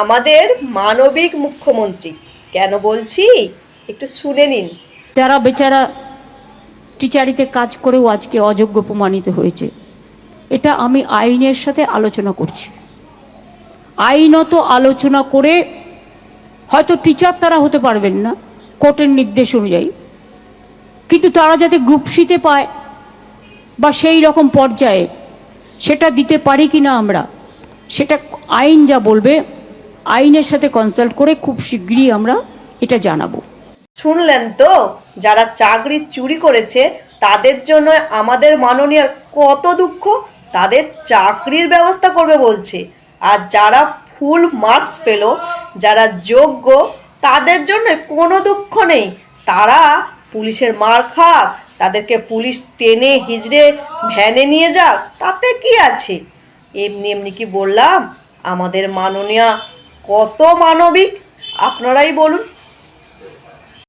আমাদের মানবিক মুখ্যমন্ত্রী। কেন বলছি? একটু শুনে নিন। যারা বেচারা টিচারিতে কাজ করেও আজকে অযোগ্য প্রমাণিত হয়েছে, এটা আমি আইনের সাথে আলোচনা করছি। আইনত আলোচনা করে হয়তো টিচার তারা হতে পারবেন না, কোর্টের নির্দেশ অনুযায়ী। কিন্তু তারা যাতে গ্রুপ সিতে পায় বা সেই রকম পর্যায়ে সেটা দিতে পারি কি না আমরা, সেটা আইন যা বলবে আইনের সাথে কনসাল্ট করে খুব শীঘ্রই আমরা এটা জানাব। শুনলেন তো? যারা চাকরি চুরি করেছে, তাদের জন্য আমাদের মাননীয় কত দুঃখ? তাদের চাকরির ব্যবস্থা করবে বলছে। আর যারা ফুল মার্কস পেল, যারা যোগ্য, তাদের জন্য কোনো দুঃখ নেই। তারা পুলিশের মার খাক, তাদেরকে পুলিশ টেনে হিজড়ে ভ্যানে নিয়ে যাক, তাতে কি আছে? এমনি এমনি কি বললাম, আমাদের মাননীয়া কত মানবিক? আপনারাই বলুন।